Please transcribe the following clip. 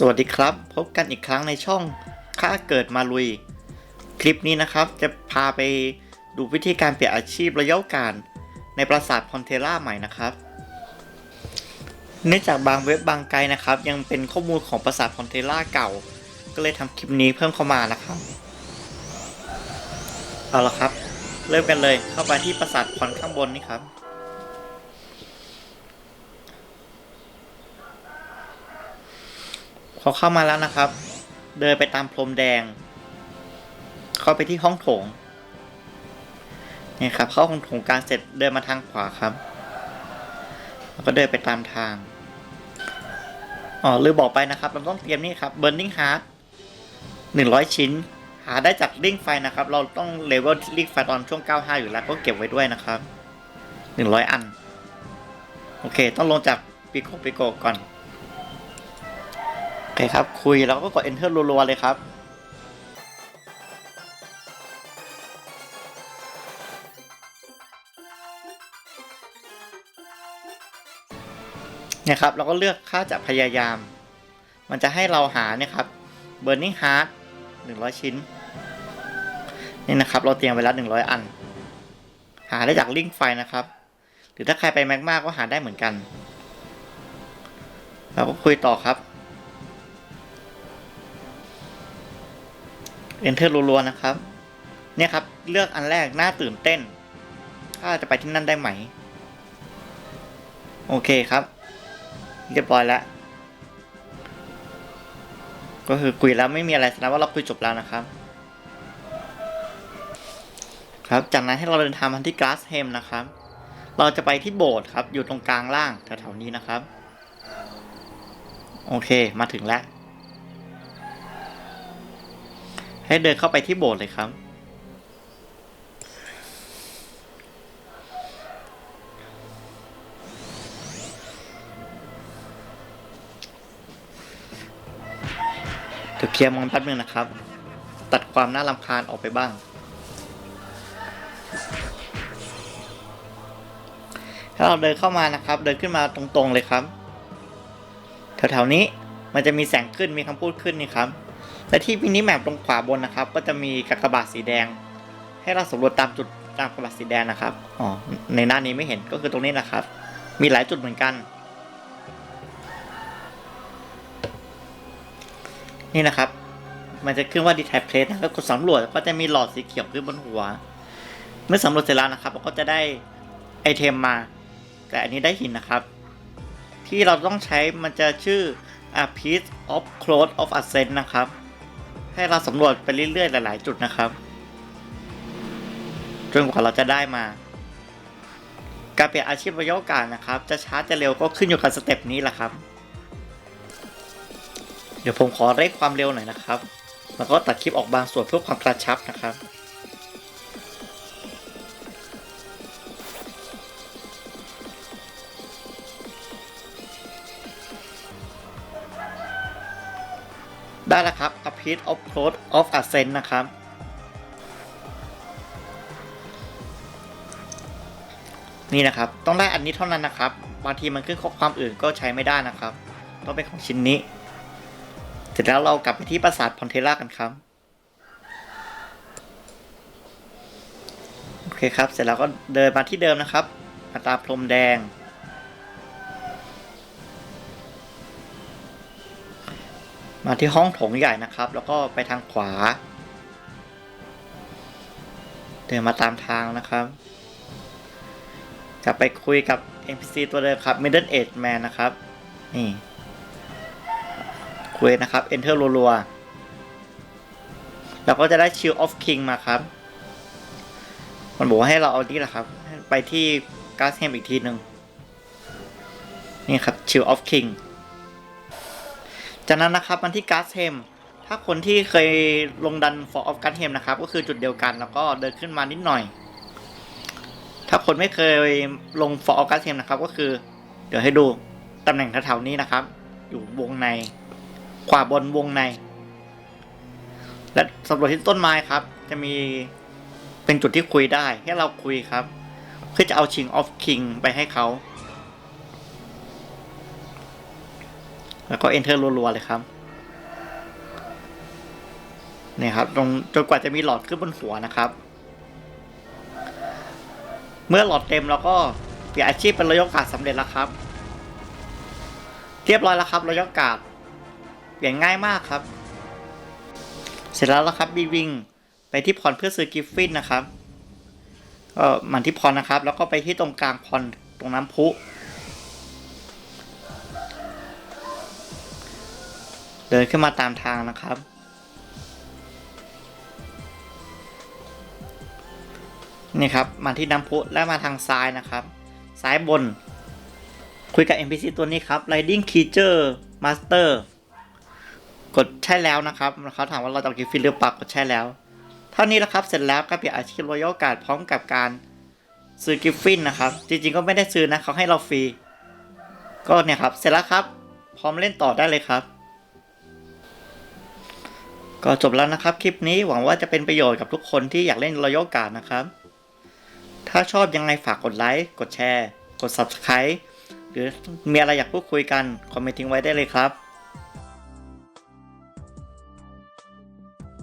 สวัสดีครับ พบกันอีกครั้งในช่องข้าเกิดมาลุย คลิปนี้นะครับจะพาไปดูวิธีการเปลี่ยนอาชีพระยะการในปราสาทพอนเทล่าใหม่นะครับ เนื่องจากบางเว็บบางไกด์นะครับ ยังเป็นข้อมูลของปราสาทพอนเทล่าเก่า ก็เลยทำคลิปนี้เพิ่มเข้ามานะครับ เอาละครับ เริ่มกันเลยเข้าไปที่ปราสาทพอนข้างบนนี่ครับ พอเข้ามาแล้วนะครับ เดินไปตามพรมแดง เข้าไปที่ห้องโถงนี่ครับ เข้าห้องโถงกลางเสร็จเดินมาทางขวาครับ แล้วก็เดินไปตามทาง อ๋อลืมบอกไปนะครับ เราต้องเตรียมนี่ครับ Burning Heart 100 ชิ้น หาได้จากลิงไฟนะครับ เราต้องเลเวลลิงไฟตอนช่วง 95 อยู่แล้วก็เก็บไว้ด้วยนะครับ 100 อัน โอเค ต้องลงจากปิโกปิโกก่อน เคครับ คุยแล้วก็กด enter รัวๆเลยครับ เนี่ยครับ เราก็เลือกค่าจะพยายาม มันจะให้เราหาเนี่ยครับ burning heart 100 ชิ้น นี่นะครับ เราเตรียมไว้แล้ว 100 อัน หาได้จากลิงก์ไฟนะครับ หรือถ้าใครไปแมกมาก็หาได้เหมือนกัน เราก็คุยต่อครับ Enter รัวๆนะครับ เนี่ยครับ เลือกอันแรกน่าตื่นเต้น ถ้าจะไปที่นั่นได้ไหม โอเคครับ เรียบร้อยแล้ว ก็คือคุยแล้วไม่มีอะไรแสดงว่าเราคุยจบแล้วนะครับ ครับ จากนั้นให้เราเดินทางมาที่กราสเฮมนะครับ เราจะไปที่โบสถ์ครับ อยู่ตรงกลางล่างแถวๆนี้นะครับ โอเค มาถึงแล้ว ให้เดินเข้าไปที่โบสถ์เลยครับ เดี๋ยวเคลียร์มองแป๊บนึงนะครับ ตัดความน่ารำคาญออกไปบ้าง ถ้าเราเดินเข้ามานะครับ เดินขึ้นมาตรงๆเลยครับ แถวๆนี้มันจะมีแสงขึ้นมีคำพูดขึ้นนี่ครับ และที่มินิแมปตรงขวาบนนะครับ ก็จะมีกากบาทสีแดง ให้เราสำรวจตามจุดตามกากบาทสีแดงนะครับอ๋อในหน้านี้ไม่เห็นก็คือตรงนี้นะครับ มีหลายจุดเหมือนกัน นี่นะครับ มันจะขึ้นว่า detect place นะก็กดสำรวจก็จะมีหลอดสีเขียวขึ้นบนหัว เมื่อสำรวจเสร็จแล้วนะครับเราก็จะได้ไอเทมมา แต่อันนี้ได้หินนะครับ ที่เราต้องใช้มันจะชื่อ a piece of cloth of ascent นะครับ ให้เราสำรวจไปเรื่อยๆหลายๆจุดนะครับ จนกว่าเราจะได้มา การเปลี่ยนอาชีพระยะกาสนะครับ จะช้าจะเร็วก็ขึ้นอยู่กับสเต็ปนี้แหละครับ เดี๋ยวผมขอเร่งความเร็วหน่อยนะครับ แล้วก็ตัดคลิปออกบางส่วนเพื่อความกระชับนะครับ ได้แล้วครับ A piece of cloth of ascent นะครับ นี่นะครับ ต้องได้อันนี้เท่านั้นนะครับ บางทีมันขึ้นข้อความอื่นก็ใช้ไม่ได้นะครับ ต้องเป็นของชิ้นนี้ เสร็จแล้วเรากลับไปที่ปราสาทพอนเทล่ากันครับ โอเคครับ เสร็จแล้วก็เดินมาที่เดิมนะครับมาตาพรมแดง มาที่ห้องโถงใหญ่นะครับ แล้วก็ไปทางขวา เดินมาตามทางนะครับกลับไปคุยกับ NPC ตัวเดิมครับ Middle Age Man นะครับ นี่ คุยนะครับ Enter รัวๆแล้วก็จะได้ Shield of King มาครับ มันบอกว่าให้เราเอานี่แหละครับ ไปที่ g a s h a m อีกทีหนึ่งนี่ครับ Shield of King จากนั้นนะครับมันที่ g a s h a m ถ้าคนที่เคยลงดัน For of g a s h a m นะครับ ก็คือจุดเดียวกันแล้วก็เดินขึ้นมานิดหน่อย ถ้าคนไม่เคยลง For of g a s h a m นะครับ ก็คือ เดี๋ยวให้ดูตำแหน่งแถวๆนี้นะครับ อยู่วงใน ขวาบนวงใน และสำรวจที่ต้นไม้ครับ จะมีเป็นจุดที่คุยได้ให้เราคุยครับ เพื่อจะเอาชิงออฟคิงไปให้เขา แล้วก็ enter รัวๆเลยครับเนี่ยครับตรงจนกว่าจะมีหลอดขึ้นบนหัวนะครับ เมื่อหลอดเต็มเราก็เปลี่ยนอาชีพเป็นรอยกาดสำเร็จแล้วครับ เรียบร้อยแล้วครับรอยกาดเปลี่ยนง่ายมากครับ เสร็จแล้วแล้วครับบีวิงไปที่พรเพื่อซื้อกิฟฟินนะครับก็มันที่พรนะครับ แล้วก็ไปที่ตรงกลางพรตรงน้ำพุ เดินขึ้นมาตามทางนะครับ นี่ครับ มาที่น้ำพุและมาทางซ้ายนะครับ ซ้ายบน คุยกับ NPC ตัวนี้ครับ Riding Creature Master กดใช่แล้วนะครับเขาถามว่าเราจะกิฟฟินหรือเปล่ากดใช่แล้ว เท่านี้แล้วครับ เสร็จแล้วก็เปลี่ยนอาชีพรอยัลการ์ดพร้อมกับการซื้อกิฟฟินนะครับ จริงๆก็ไม่ได้ซื้อนะเขาให้เราฟรี ก็เนี่ยครับ เสร็จแล้วครับ พร้อมเล่นต่อได้เลยครับ ก็จบแล้วนะครับคลิปนี้หวังว่าจะเป็นประโยชน์กับทุกคนที่อยากเล่นรอยัลการ์ดนะครับ ถ้าชอบยังไงฝากกดไลค์ กดแชร์ กด Subscribe หรือมีอะไรอยากพูดคุยกัน คอมเมนต์ทิ้งไว้ได้เลยครับ